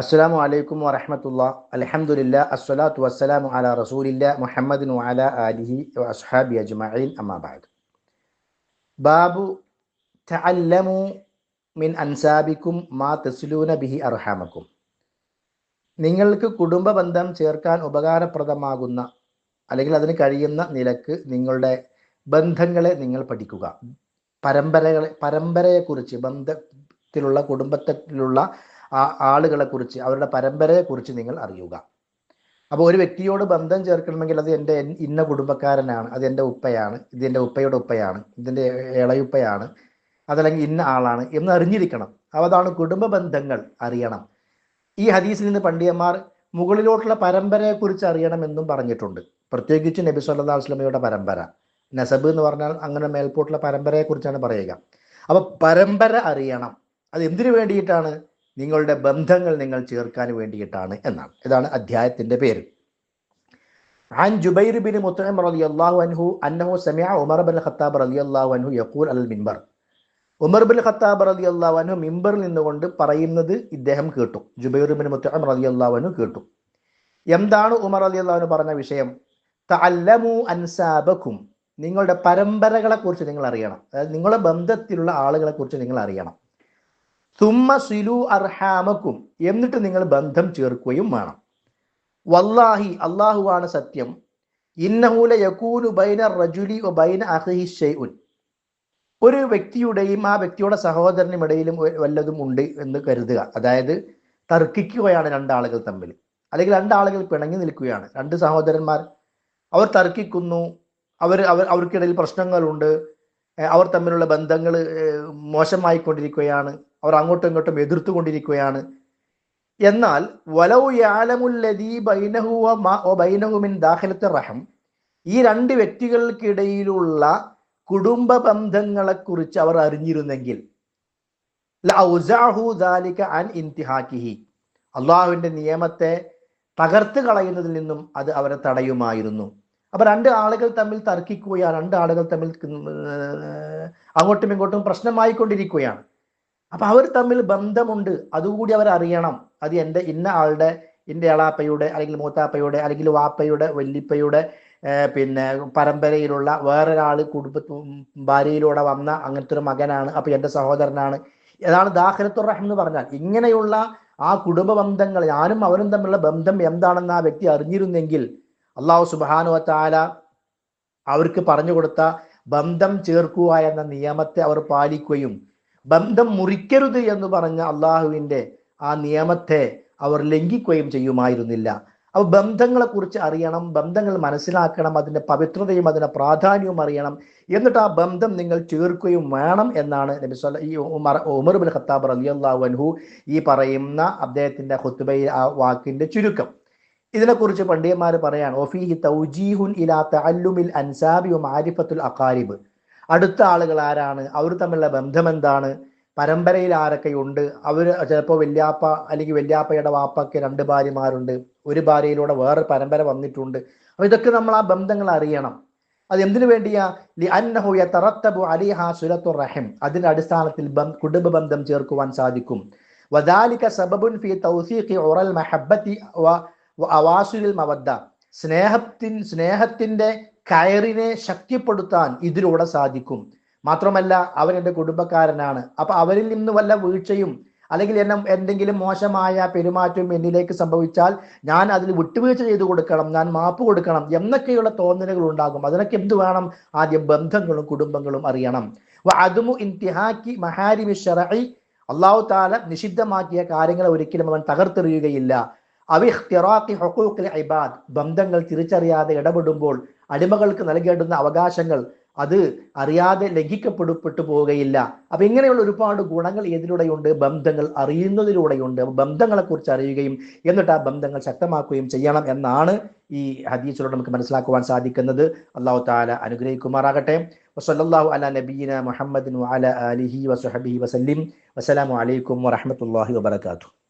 അസ്സലാമു അലൈക്കും വറഹമത്തുള്ള. അലഹമുല്ല അസ്സലാത്തു വസ്സലാമു അല റസൂലില്ല മുഹമ്മദിൻ അല അലിഹി അസ്ഹാബി അജ്മഈൻ. അമ്മാബാദ് ബാബു തഅല്ലമു മിൻ അൻസാബിക്കും മാ തസ്ലൂന ബിഹി അർഹാമക്കും. നിങ്ങൾക്ക് കുടുംബ ബന്ധം ചേർക്കാൻ ഉപകാരപ്രദമാകുന്ന അല്ലെങ്കിൽ അതിന് കഴിയുന്ന നിലയ്ക്ക് നിങ്ങളുടെ ബന്ധങ്ങളെ നിങ്ങൾ പഠിക്കുക. പരമ്പരകളെ പരമ്പരയെക്കുറിച്ച് ബന്ധത്തിലുള്ള കുടുംബത്തിലുള്ള ആ ആളുകളെ കുറിച്ച് അവരുടെ പരമ്പരയെ കുറിച്ച് നിങ്ങൾ അറിയുക. അപ്പോൾ ഒരു വ്യക്തിയോട് ബന്ധം ചേർക്കണമെങ്കിൽ അത് എന്റെ ഇന്ന കുടുംബക്കാരനാണ് അത് എന്റെ ഉപ്പയാണ് ഇത് എന്റെ ഉപ്പയുടെ ഉപ്പയാണ് ഇതിന്റെ ഇളയുപ്പയാണ് അതല്ലെങ്കിൽ ഇന്ന ആളാണ് എന്ന് അറിഞ്ഞിരിക്കണം. അതാണ് കുടുംബ ബന്ധങ്ങൾ അറിയണം. ഈ ഹദീസിൽ നിന്ന് പണ്ഡിതന്മാർ മുകളിലോട്ടുള്ള പരമ്പരയെക്കുറിച്ച് അറിയണമെന്നും പറഞ്ഞിട്ടുണ്ട്. പ്രത്യേകിച്ച് നബി സല്ലാ വസ്ലമയുടെ പരമ്പര. നസബ് എന്ന് പറഞ്ഞാൽ അങ്ങനെ മേൽപോട്ടുള്ള പരമ്പരയെക്കുറിച്ചാണ് പറയുക. അപ്പോൾ പരമ്പര അറിയണം. അത് എന്തിനു വേണ്ടിയിട്ടാണ്? നിങ്ങളുടെ ബന്ധങ്ങൾ നിങ്ങൾ ചേർക്കാൻ വേണ്ടിയിട്ടാണ് എന്നാണ് ഇതാണ് അധ്യായത്തിന്റെ പേര് عن جبير بن مطعم رضي الله عنه أنه سمع عمر بن الخطاب رضي الله عنه يقول على المنبر ഉമർ ബിൻ ഖത്താബ് റലി അള്ളാഹു മിമ്പറിൽ നിന്നുകൊണ്ട് പറയുന്നത് ഇദ്ദേഹം കേട്ടു ജുബൈർ ബിൻ മുത്തം റലി അള്ളാഹു കേട്ടു എന്താണ് ഉമർ അലി അള്ളാഹു പറഞ്ഞ വിഷയം തഅല്ലമു അൻസാബക്കും നിങ്ങളുടെ പരമ്പരകളെ കുറിച്ച് നിങ്ങൾ അറിയണം അതായത് നിങ്ങളുടെ ബന്ധത്തിലുള്ള ആളുകളെ കുറിച്ച് നിങ്ങൾ അറിയണം സുമ്മ സിലു അർഹാമക്കും എന്നിട്ട് നിങ്ങൾ ബന്ധം ചേർക്കുകയും വേണം. വല്ലാഹി അള്ളാഹുവാണ് സത്യം. ഇന്നഹൂല യക്കൂനു ബൈന റജുലി ബൈന അഹി ഷെയ്ഉൻ ഒരു വ്യക്തിയുടെയും ആ വ്യക്തിയുടെ സഹോദരനും ഇടയിലും വല്ലതും ഉണ്ട് എന്ന് കരുതുക. അതായത് തർക്കിക്കുകയാണ് രണ്ടാളുകൾ തമ്മിൽ. അല്ലെങ്കിൽ രണ്ടാളുകൾ പിണങ്ങി നിൽക്കുകയാണ്. രണ്ട് സഹോദരന്മാർ അവർ തർക്കിക്കുന്നു. അവർ അവർ അവർക്കിടയിൽ പ്രശ്നങ്ങളുണ്ട്. അവർ തമ്മിലുള്ള ബന്ധങ്ങൾ മോശമായിക്കൊണ്ടിരിക്കുകയാണ്. അവർ അങ്ങോട്ടും ഇങ്ങോട്ടും എതിർത്തു കൊണ്ടിരിക്കുകയാണ് എന്നാൽ വലൗ റഹം. ഈ രണ്ട് വ്യക്തികൾക്കിടയിലുള്ള കുടുംബ ബന്ധങ്ങളെ കുറിച്ച് അവർ അറിഞ്ഞിരുന്നെങ്കിൽ അൻ നിയമത്തെ തകർത്ത് കളയുന്നതിൽ നിന്നും അത് അവരെ തടയുമായിരുന്നു. അപ്പൊ രണ്ട് ആളുകൾ തമ്മിൽ തർക്കിക്കുകയാണ് രണ്ട് ആളുകൾ തമ്മിൽ അങ്ങോട്ടും ഇങ്ങോട്ടും പ്രശ്നമായിക്കൊണ്ടിരിക്കുകയാണ്. അപ്പൊ അവർ തമ്മിൽ ബന്ധമുണ്ട്. അതുകൂടി അവർ അറിയണം. അത് എന്റെ ഇന്ന ആളുടെ എന്റെ അളാപ്പയുടെ അല്ലെങ്കിൽ മൂത്താപ്പയുടെ അല്ലെങ്കിൽ വാപ്പയുടെ വല്ലിപ്പയുടെ പിന്നെ പരമ്പരയിലുള്ള വേറൊരാൾ കുടുംബ ഭാര്യയിലൂടെ വന്ന അങ്ങനത്തെ ഒരു മകനാണ്. അപ്പൊ എന്റെ സഹോദരനാണ്. അതാണ് ദാഖലത്തുർ റഹം എന്ന് പറഞ്ഞാൽ ഇങ്ങനെയുള്ള ആ കുടുംബ ബന്ധങ്ങൾ ഞാനും അവനും തമ്മിലുള്ള ബന്ധം എന്താണെന്ന് ആ വ്യക്തി അറിഞ്ഞിരുന്നെങ്കിൽ അള്ളാഹു സുബാനു വാല അവർക്ക് പറഞ്ഞു കൊടുത്ത ബന്ധം ചേർക്കുക എന്ന നിയമത്തെ അവർ പാലിക്കുകയും ബന്ധം മുറിക്കരുത് എന്ന് പറഞ്ഞ അള്ളാഹുവിന്റെ ആ നിയമത്തെ അവർ ലംഘിക്കുകയും ചെയ്യുമായിരുന്നില്ല. അപ്പോൾ ബന്ധങ്ങളെ കുറിച്ച് അറിയണം ബന്ധങ്ങൾ മനസ്സിലാക്കണം അതിന്റെ പവിത്രതയും അതിന്റെ പ്രാധാന്യവും അറിയണം. എന്നിട്ട് ആ ബന്ധം നിങ്ങൾ ചേർക്കുകയും വേണം എന്നാണ് നബി സ്വല ഈ ഉമർ ഉമർ ബിൻ ഖത്താബ് റലി അള്ളാഹു അൻഹു ഈ പറയുന്ന അദ്ദേഹത്തിന്റെ ഹുത്തുബൈ ആ വാക്കിന്റെ ചുരുക്കം. ഇതിനെക്കുറിച്ച് പണ്ഡിതന്മാർ പറയാണ് ഒഫീഹി തൗജീഹുൻ ഇലാ തഅല്ലുമിൽ അൻസാബി മാരിഫത്തുൽ അഖാരിബ്. അടുത്ത ആളുകൾ ആരാണ്? അവർ തമ്മിലുള്ള ബന്ധം എന്താണ്? പരമ്പരയിൽ ആരൊക്കെ ഉണ്ട്? അവർ ചിലപ്പോൾ വല്യാപ്പ അല്ലെങ്കിൽ വല്യാപ്പയുടെ വാപ്പയ്ക്ക് രണ്ട് ഭാര്യമാരുണ്ട്. ഒരു ഭാര്യയിലൂടെ വേറെ പരമ്പര വന്നിട്ടുണ്ട്. അപ്പൊ ഇതൊക്കെ നമ്മൾ ആ ബന്ധങ്ങൾ അറിയണം. അത് എന്തിനു വേണ്ടിയാ? ലി അന്നഹുയ തറത്തബു റഹിം അതിന്റെ അടിസ്ഥാനത്തിൽ കുടുംബ ബന്ധം ചേർക്കുവാൻ സാധിക്കും. വദാലിക സബബുൻ ഫി തൗസീഖി ഉറൽ മഹബത്തി മവദ്ദ. സ്നേഹത്തിൻ സ്നേഹത്തിന്റെ കയറിനെ ശക്തിപ്പെടുത്താൻ ഇതിലൂടെ സാധിക്കും. മാത്രമല്ല അവൻ എന്റെ കുടുംബക്കാരനാണ്. അപ്പൊ അവരിൽ നിന്ന് വല്ല വീഴ്ചയും അല്ലെങ്കിൽ എന്നെ എന്തെങ്കിലും മോശമായ പെരുമാറ്റം എന്നിലേക്ക് സംഭവിച്ചാൽ ഞാൻ അതിൽ വിട്ടുവീഴ്ച ചെയ്തു കൊടുക്കണം ഞാൻ മാപ്പ് കൊടുക്കണം എന്നൊക്കെയുള്ള തോന്നലുകൾ ഉണ്ടാകും. അതിനൊക്കെ എന്ത് വേണം? ആദ്യം ബന്ധങ്ങളും കുടുംബങ്ങളും അറിയണം. അതുമു ഇന്തിഹാക്കി മഹാരിമി ഷറൈ അള്ളാഹു താല നിഷിദ്ധമാക്കിയ കാര്യങ്ങളെ ഒരിക്കലും അവൻ തകർത്തെറിയുകയില്ല. അവിഖ്തിറാഖി ഹുക്കൂഖിൽ ഇബാദ്. ബന്ധങ്ങൾ തിരിച്ചറിയാതെ ഇടപെടുമ്പോൾ അടിമകൾക്ക് നൽകേണ്ടുന്ന അവകാശങ്ങൾ അത് അറിയാതെ ലംഘിക്കപ്പെടപ്പെട്ടു പോവുകയില്ല. അപ്പൊ ഇങ്ങനെയുള്ള ഒരുപാട് ഗുണങ്ങൾ ഇതിലൂടെയുണ്ട് ബന്ധങ്ങൾ അറിയുന്നതിലൂടെയുണ്ട്. ബന്ധങ്ങളെ കുറിച്ച് അറിയുകയും എന്നിട്ട് ആ ബന്ധങ്ങൾ ശക്തമാക്കുകയും ചെയ്യണം എന്നാണ് ഈ ഹദീസിലൂടെ നമുക്ക് മനസ്സിലാക്കുവാൻ സാധിക്കുന്നത്. അള്ളാഹു താല അനുഗ്രഹിക്കുമാറാകട്ടെ. വസല്ലാഹു അല നബീന മുഹമ്മദിൻ അല അലിഹി വസുഹബിഹി വസല്ലിം. വസ്സലാമു അലൈക്കും വറഹമത്തല്ലാഹി വബർക്കാത്തു